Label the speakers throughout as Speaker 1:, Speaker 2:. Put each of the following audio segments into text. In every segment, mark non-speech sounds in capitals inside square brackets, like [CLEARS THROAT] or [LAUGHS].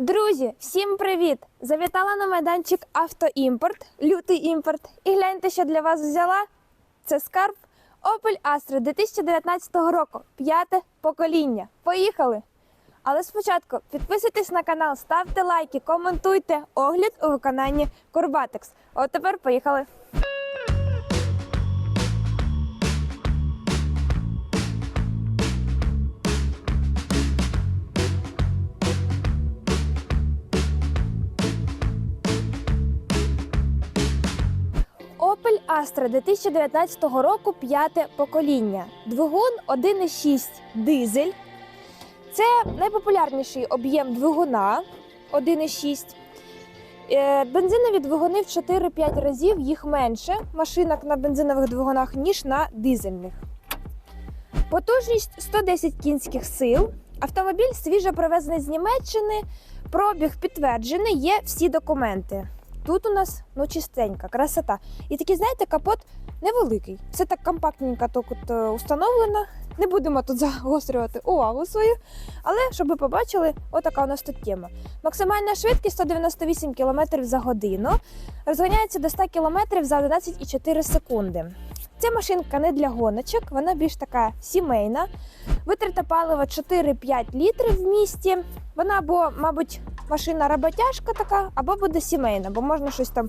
Speaker 1: Друзі, всім привіт! Завітала на майданчик Автоімпорт, лютий імпорт. І гляньте, що для вас взяла. Це скарб Opel Astra 2019 року. П'яте покоління. Поїхали! Але спочатку підписуйтесь на канал, ставте лайки, коментуйте огляд у виконанні Курбатекс. От тепер поїхали. Astra 2019 року п'яте покоління. Двигун 1,6 дизель. Це найпопулярніший об'єм двигуна 1,6. Е, Бензинові двигуни в 4-5 разів їх менше машинок на бензинових двигунах, ніж на дизельних. Потужність 110 кінських сил. Автомобіль свіжо привезений з Німеччини. Пробіг підтверджений, є всі документи. Тут у нас ну чистенька, красота. І такий, знаєте, капот невеликий. Все так компактненько тут от, е, установлено. Не будемо тут [LAUGHS] загострювати увагу свою. Але щоб ви побачили, отака у нас тут тема. Максимальна швидкість 198 км за годину. Розганяється до 100 км за 11,4 секунди. Ця машинка не для гоночок, вона більш така сімейна. Витрата палива 4-5 літрів в місті. Вона або, мабуть, машина роботяжка така, або буде сімейна, бо можна щось там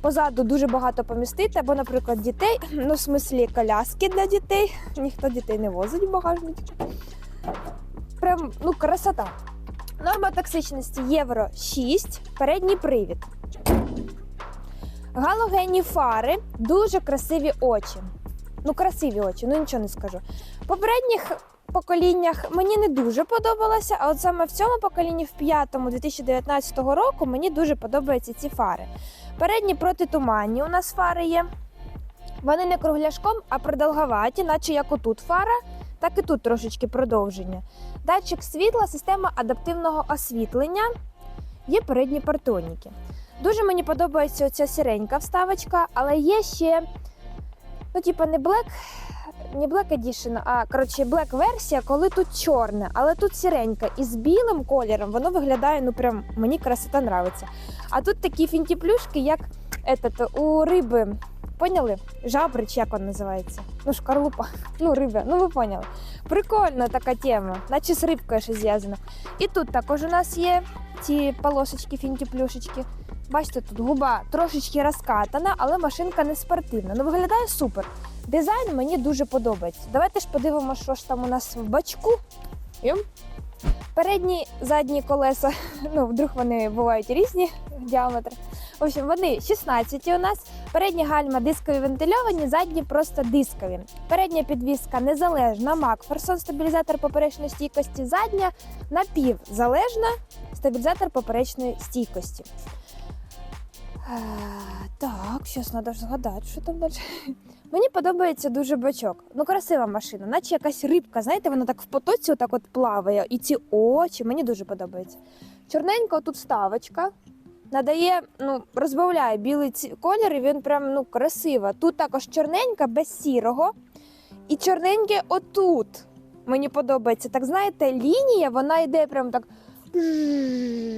Speaker 1: позаду дуже багато помістити, або, наприклад, дітей, [CLEARS THROAT] ну, в смислі коляски для дітей. Ніхто дітей не возить в багажничку. Прям ну, красота. Норма токсичності Євро 6, передній привід. Галогенні фари, дуже красиві очі. Ну, красиві очі, ну нічого не скажу. Попередніх поколіннях мені не дуже подобалося, а от саме в цьому поколінні, в п'ятому 2019 року, мені дуже подобаються ці фари. Передні протитуманні у нас фари є. Вони не кругляшком, а продовговаті, наче як отут фара, так і тут трошечки продовження. Датчик світла, система адаптивного освітлення. Є передні партоніки. Дуже мені подобається оця сіренька вставочка, але є ще, ну, типа, не Black, не Black Edition, а коротше, Black версія, коли тут чорне, але тут сіренька. І з білим кольором воно виглядає, ну прям мені красота нравиться. А тут такі фінтіплюшки, як этот, у риби. Поняли? Жабри, чи як він називається? Ну, шкарлупа. Ну, риба, ну ви поняли. Прикольна така тема, наче з рибкою щось зв'язано. І тут також у нас є ці полосочки, фінтіплюшечки. Бачите, тут губа трошечки розкатана, але машинка не спортивна. Ну, виглядає супер. Дизайн мені дуже подобається. Давайте ж подивимося, що ж там у нас в бачку. Йом. Передні, задні колеса, [LAUGHS] ну, вдруг вони бувають різні діаметри. В общем, вони 16 у нас. Передні гальма дискові вентильовані, задні просто дискові. Передня підвіска незалежна, Макферсон, стабілізатор поперечної стійкості, задня напівзалежна, стабілізатор поперечної стійкості. Е, Так, щось треба згадати, що там далі. Мені подобається дуже бачок. Ну, красива машина, наче якась рибка. Знаєте, вона так в потоці отак от плаває. І ці очі мені дуже подобається. Чорненька тут ставочка. Надає, ну, розбавляє білий ці- колір, і він прям ну, красиво. Тут також чорненька без сірого. І чорненьке отут. Мені подобається. Так знаєте, лінія, вона йде прям так.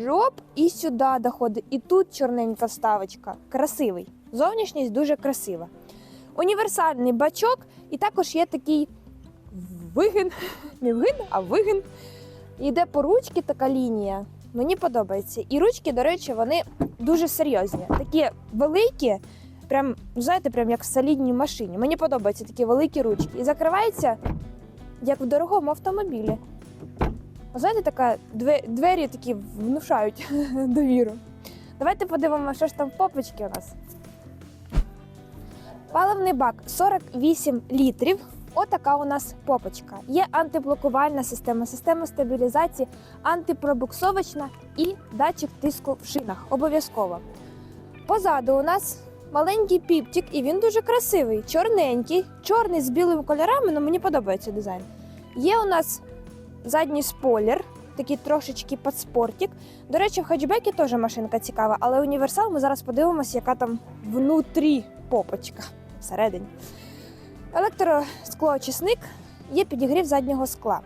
Speaker 1: Жоп, і сюди доходить. І тут чорненька вставочка. Красивий. Зовнішність дуже красива. Універсальний бачок, і також є такий вигин. Не вигин, а вигин. Йде по ручці така лінія. Мені подобається. І ручки, до речі, вони дуже серйозні. Такі великі, прям, знаєте, прям як в солідній машині. Мені подобаються такі великі ручки. І закривається як в дорогому автомобілі. Знаєте, така двері такі внушають [LAUGHS] довіру. Давайте подивимося, що ж там в попочці у нас. Паливний бак 48 літрів. Отака у нас попочка. Є антиблокувальна система, система стабілізації, антипробуксовочна і датчик тиску в шинах. Обов'язково. Позаду у нас маленький піптик, і він дуже красивий, чорненький, чорний з білими кольорами, але мені подобається дизайн. Є у нас задній спойлер, такий трошечки подспортик. До речі, в хетчбекі теж машинка цікава, але універсал ми зараз подивимося, яка там внутрі попочка всередині. Електросклоочисник, є підігрів заднього скла.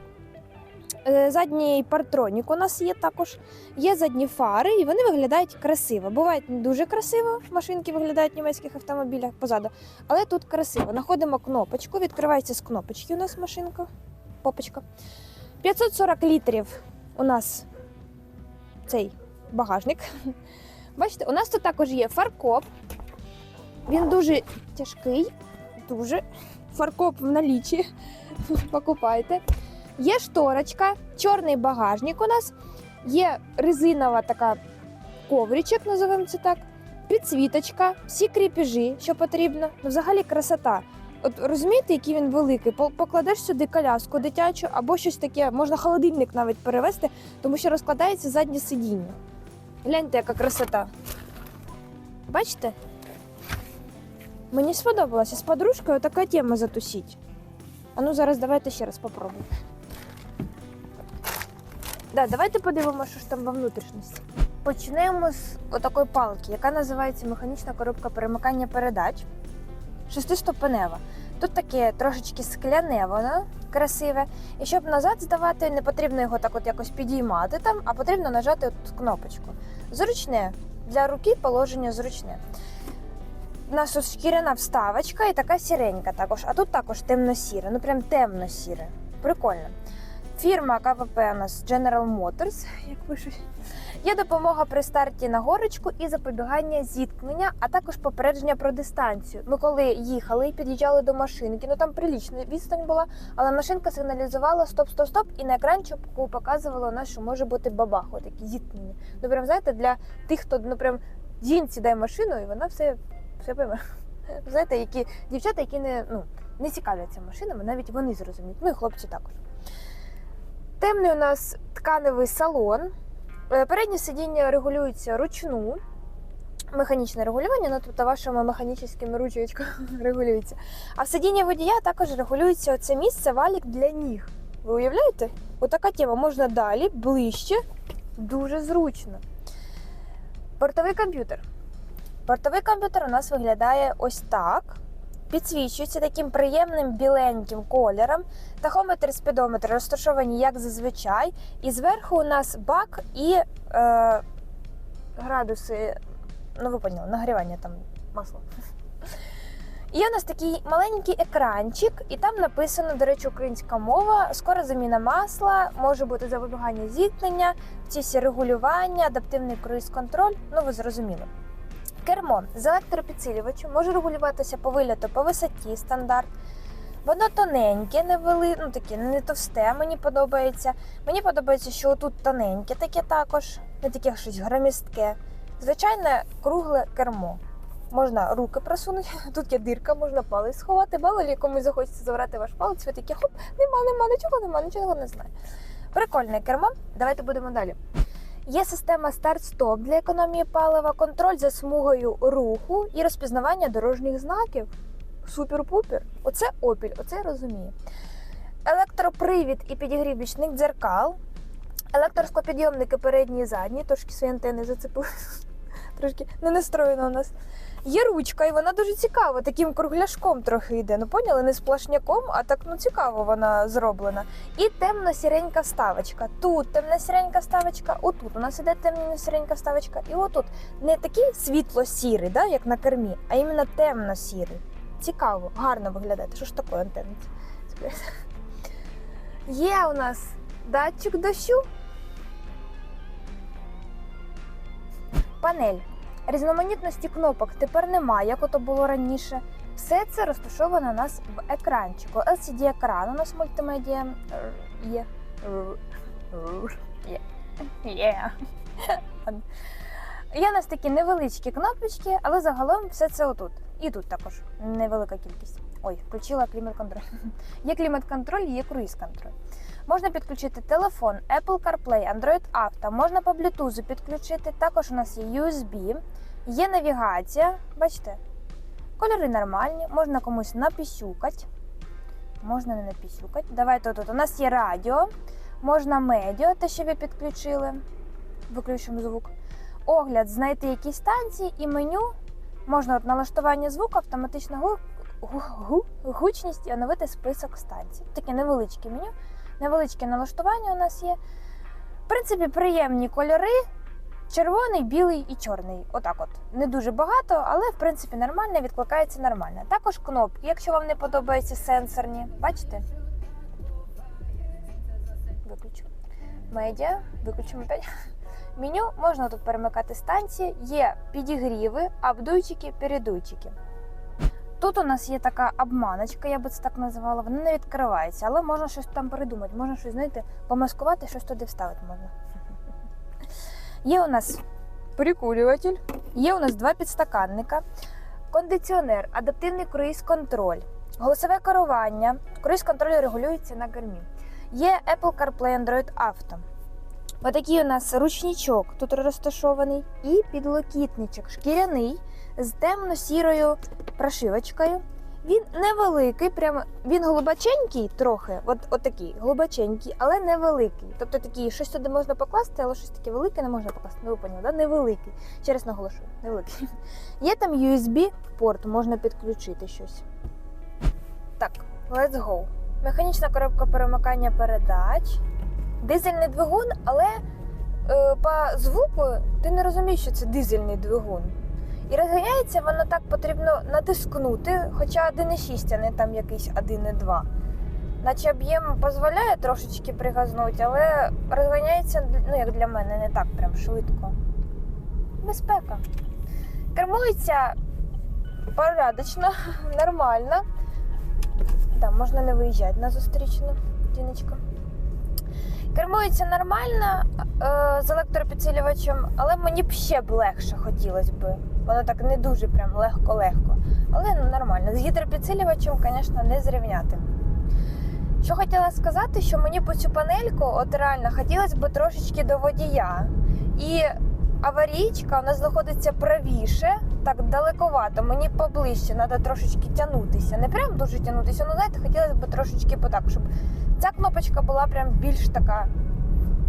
Speaker 1: Е, Задній партронік у нас є також. Є задні фари, і вони виглядають красиво. Бувають не дуже красиво, машинки виглядають в німецьких автомобілях позаду, але тут красиво. Знаходимо кнопочку, відкривається з кнопочки у нас машинка. Попочка. 540 літрів у нас цей багажник. [LAUGHS] Бачите, у нас тут також є фаркоп. Він дуже тяжкий, дуже. Фаркоп в налічі. [LAUGHS] Покупайте. Є шторочка, чорний багажник у нас, є резинова така ковричок, називаємо це так, підсвіточка, всі кріпежі, що потрібно. Ну, взагалі красота. От розумієте, який він великий? Покладеш сюди коляску дитячу або щось таке, можна холодильник навіть перевести, тому що розкладається заднє сидіння. Гляньте, яка красота. Бачите? Мені сподобалося. З подружкою така тема затусіть. А ну зараз давайте ще раз попробуємо. Да, давайте подивимося, що ж там во внутрішності. Почнемо з отакої палки, яка називається механічна коробка перемикання передач. Шестиступенева. Тут таке трошечки скляне воно красиве. І щоб назад здавати, не потрібно його так от якось підіймати там, а потрібно нажати от кнопочку. Зручне. Для руки положення зручне. У нас тут шкіряна вставочка і така сіренька також. А тут також темно-сіре, ну прям темно-сіре. Прикольно. Фірма КВП у нас General Motors, як пишуть. Є допомога при старті на горочку і запобігання зіткнення, а також попередження про дистанцію. Ми коли їхали і під'їжджали до машинки, ну там прилічна відстань була, але машинка сигналізувала стоп, стоп, стоп, і на екранчику показувала нас, що може бути бабах, такі зіткнення. Ну прям знаєте, для тих, хто ну прям жінці дає машину, і вона все, все пойме. [LAUGHS] Знаєте, які дівчата, які не, ну, не цікавляться машинами, навіть вони зрозуміють. Ну і хлопці також. Темний у нас тканевий салон. Е, Переднє сидіння регулюється ручну. Механічне регулювання, ну тобто вашими механічними ручечками [LAUGHS] регулюється. А в сидіння водія також регулюється оце місце валік для ніг. Ви уявляєте? Отака тема можна далі, ближче, дуже зручно. Бортовий комп'ютер. Бортовий комп'ютер у нас виглядає ось так. Підсвічується таким приємним біленьким кольором. Тахометр і спідометр розташовані як зазвичай. І зверху у нас бак і е, градуси, ну ви поняли, нагрівання там масла. Є у нас такий маленький екранчик, і там написано, до речі, українська мова, скоро заміна масла, може бути запобігання зіткнення, ці всі регулювання, адаптивний круїз-контроль. Ну ви зрозуміли. Кермо з електропідсилювачем може регулюватися по вильоту, по висоті стандарт. Воно тоненьке, невели... ну таке не товсте, мені подобається. Мені подобається, що тут тоненьке таке також, не таке щось громістке. Звичайне кругле кермо. Можна руки просунути, [LAUGHS] тут є дирка, можна палець сховати, мало ли комусь захочеться забрати ваш палець, ви такі хоп, нема, нема, нічого нема, нічого не знаю. Прикольне кермо. Давайте будемо далі. Є система старт-стоп для економії палива, контроль за смугою руху і розпізнавання дорожніх знаків. Супер-пупер. Оце опіль, оце я розумію. Електропривід і підігрів бічник дзеркал. Електроскопідйомники передні і задні, трошки свої антени зацепили. [LAUGHS] Трошки не настроєно у нас. Є ручка, і вона дуже цікава, таким кругляшком трохи йде. Ну поняли, не сплошняком, а так ну цікаво вона зроблена. І темно-сіренька вставочка. Тут темно-сіренька вставочка, отут у нас іде темно-сіренька вставочка, і отут. Не такий світло-сірий, да, як на кермі, а іменно темно-сірий. Цікаво, гарно виглядає. Що ж таке антенна? [LAUGHS] Є у нас датчик дощу. Панель. Різноманітності кнопок тепер немає, як ото було раніше. Все це розташовано у нас в екранчику. LCD-екран у нас мультимедіа е, є. Є. Є. Є у нас такі невеличкі кнопочки, але загалом все це отут. І тут також невелика кількість. Ой, включила клімат-контроль. Є клімат-контроль, є круїз-контроль. Можна підключити телефон, Apple CarPlay, Android Auto, можна по Bluetooth підключити. Також у нас є USB, є навігація. Бачите? Кольори нормальні, можна комусь напісюкати. Можна не напісюкати. Давайте тут. У нас є радіо, можна медіо, те, що ви підключили. Виключимо звук. Огляд, знайти якісь станції і меню. Можна от налаштування звуку, автоматична гу... гу... гу... гучність і оновити список станцій. Таке невеличке меню. Невеличке налаштування у нас є. В принципі, приємні кольори. Червоний, білий і чорний. Отак от. Не дуже багато, але в принципі нормально, відкликається нормально. Також кнопки, якщо вам не подобаються сенсорні. Бачите? Виключу. Медіа, виключимо опять. Меню можна тут перемикати станції, є підігріви, абдуйчики, передуйчики. Тут у нас є така обманочка, я би це так називала. Вона не відкривається, але можна щось там придумати, можна щось, знаєте, помаскувати, щось туди вставити можна. [LAUGHS] Є у нас прикурюватель, є у нас два підстаканника, кондиціонер, адаптивний круїз-контроль, голосове керування. Круїз-контроль регулюється на кермі. Є Apple CarPlay Android Auto. Отакий у нас ручничок тут розташований, і підлокітничок шкіряний з темно-сірою прошивочкою. Він невеликий, прямо він глибоченький трохи, от, от такий глибоченький, але невеликий. Тобто такий, щось туди можна покласти, але щось таке велике не можна покласти. Ну, ви поняли, да? невеликий. Ще раз наголошую, невеликий. Є там USB-порт, можна підключити щось. Так, let's go. Механічна коробка перемикання передач. Дизельний двигун, але е, по звуку ти не розумієш, що це дизельний двигун. І розганяється воно так потрібно натискнути, хоча 1,6, а не там якийсь 1,2. Наче об'єм дозволяє трошечки пригазнути, але розганяється, ну як для мене, не так прям швидко. Безпека. Кермується порядочно, [LAUGHS] нормально. Да, можна не виїжджати на зустрічну діночку. Кермується нормально е, з електропідсилювачем, але мені б ще б легше хотілося б. Воно так не дуже прям легко-легко. Але ну, нормально. З гідропідсилювачем, звісно, не зрівняти. Що хотіла сказати, що мені по цю панельку, от реально, хотілося б трошечки до водія. І аварійка нас знаходиться правіше, так далековато, мені поближче, треба трошечки тягнутися. Не прям дуже тягнутися, ну знаєте, хотілося б трошечки потак, щоб ця кнопочка була прям більш така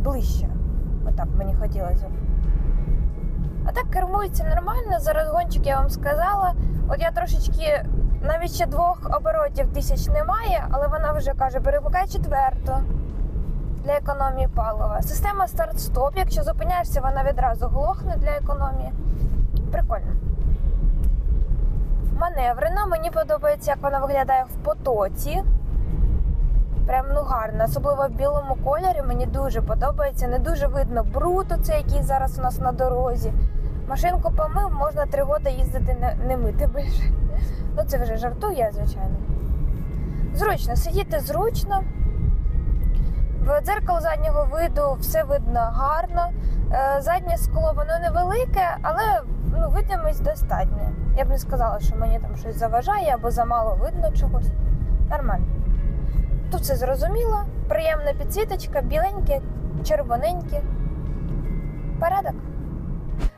Speaker 1: ближче. Отак мені хотілося. А так кермується нормально. За розгончик я вам сказала. От я трошечки навіть ще двох оборотів тисяч немає, але вона вже каже, перемикай четверту для економії палива. Система старт-стоп. Якщо зупиняєшся, вона відразу глохне для економії. Прикольно. Маневрена. Мені подобається, як вона виглядає в потоці. Прям ну гарно, особливо в білому кольорі. Мені дуже подобається. Не дуже видно бруд, оце, який зараз у нас на дорозі. Машинку помив, можна три роки їздити не, не мити більше. Ну це вже жартує, звичайно. Зручно, сидіти зручно. В дзеркало заднього виду все видно гарно. Е, Заднє скло воно невелике, але ну, видимість достатньо. Я б не сказала, що мені там щось заважає або замало видно чогось. Нормально. Тут все зрозуміло, приємна підсвіточка, біленьке, червоненьке. Порядок.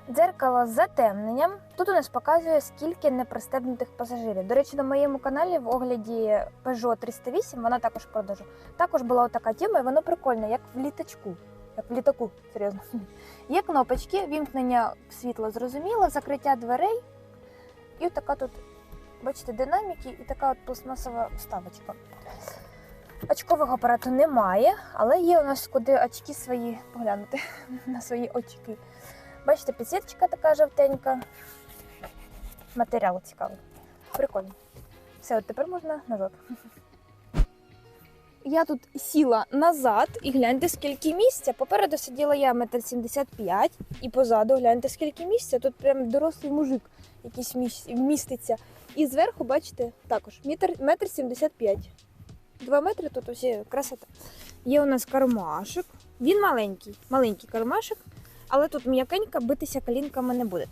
Speaker 1: Дзеркало з затемненням. Тут у нас показує, скільки непристебнутих пасажирів. До речі, на моєму каналі в огляді Peugeot 308, вона також продажу. Також була така тема, і воно прикольне, як в літачку. Як в літаку, серйозно. Є кнопочки, вімкнення світла зрозуміло, закриття дверей. І така тут, бачите, динаміки і така от пластмасова вставочка. Очкового апарату немає, але є у нас куди очки свої поглянути [LAUGHS] на свої очки. Бачите, підсвіточка така жовтенька. Матеріал цікавий. Прикольно. Все, от тепер можна назад. [LAUGHS] Я тут сіла назад і гляньте, скільки місця. Попереду сиділа я метр сімдесят п'ять, і позаду гляньте, скільки місця. Тут прям дорослий мужик якийсь міс- вміститься. І зверху, бачите, також метр, метр сімдесят п'ять. Два метри тут усі красота. Є у нас кармашик. Він маленький, маленький кармашик, але тут м'якенько битися колінками не буде.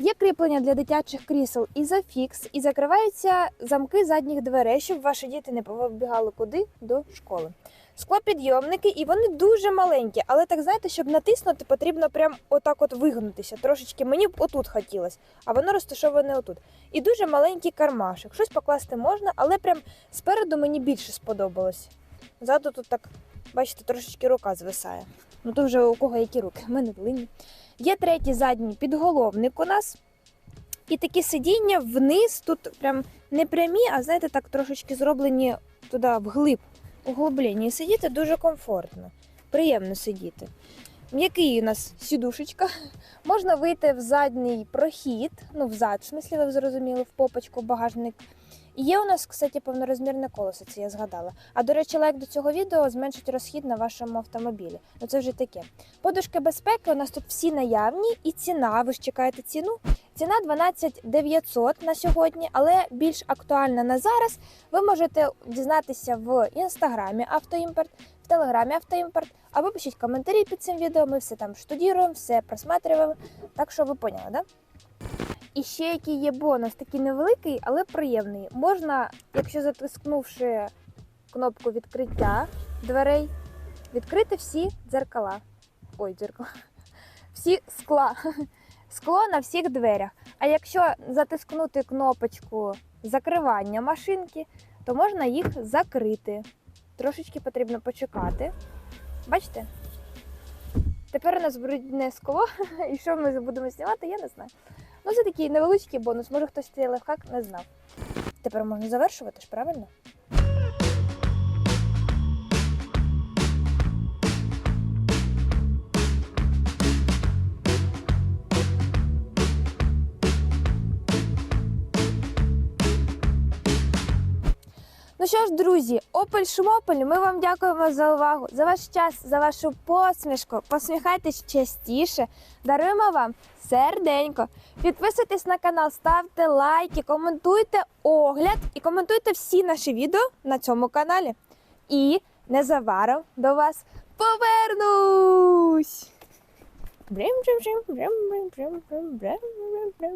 Speaker 1: Є кріплення для дитячих крісел ізофікс і закриваються замки задніх дверей, щоб ваші діти не побігали куди до школи. Склопідйомники, і вони дуже маленькі, але так знаєте, щоб натиснути, потрібно прям отак от вигнутися. Трошечки мені б отут хотілося, а воно розташоване отут. І дуже маленький кармашик. Щось покласти можна, але прям спереду мені більше сподобалось. Ззаду тут так, бачите, трошечки рука звисає. Ну то вже у кого які руки, в мене длинні. Є третій задній підголовник у нас. І такі сидіння вниз, тут прям не прямі, а знаєте, так трошечки зроблені туди вглиб. Углубленні сидіти дуже комфортно, приємно сидіти. М'який у нас сідушечка. Можна вийти в задній прохід, ну взад, в смислі, ви зрозуміли, в попочку, багажник. Є у нас, кстати, повнорозмірне колесо, це я згадала. А до речі, лайк до цього відео зменшить розхід на вашому автомобілі. Ну це вже таке. Подушки безпеки у нас тут всі наявні, і ціна. Ви ж чекаєте ціну? Ціна 12 900 на сьогодні, але більш актуальна на зараз. Ви можете дізнатися в інстаграмі Автоімпорт, в телеграмі Автоімпорт, або пишіть коментарі під цим відео. Ми все там штудіруємо, все просматриваємо. Так що ви поняли, да? І ще який є бонус, такий невеликий, але приємний. Можна, якщо затискнувши кнопку відкриття дверей, відкрити всі дзеркала. Ой, дзеркала. Всі скла. Скло на всіх дверях. А якщо затискнути кнопочку закривання машинки, то можна їх закрити. Трошечки потрібно почекати. Бачите? Тепер у нас брудне скло, [LAUGHS] і що ми будемо знімати, я не знаю. Ну, це такий невеличкий бонус. Може хтось цей лайфхак не знав. Тепер можна завершувати ж, правильно? Ну що ж, друзі, Опель Шмопель, ми вам дякуємо за увагу, за ваш час, за вашу посмішку. Посміхайтесь частіше. Даруємо вам серденько. Підписуйтесь на канал, ставте лайки, коментуйте огляд і коментуйте всі наші відео на цьому каналі. І незабаром до вас повернусь. Брим-брим-брим, брим-брим-брим, брим-брим-брим.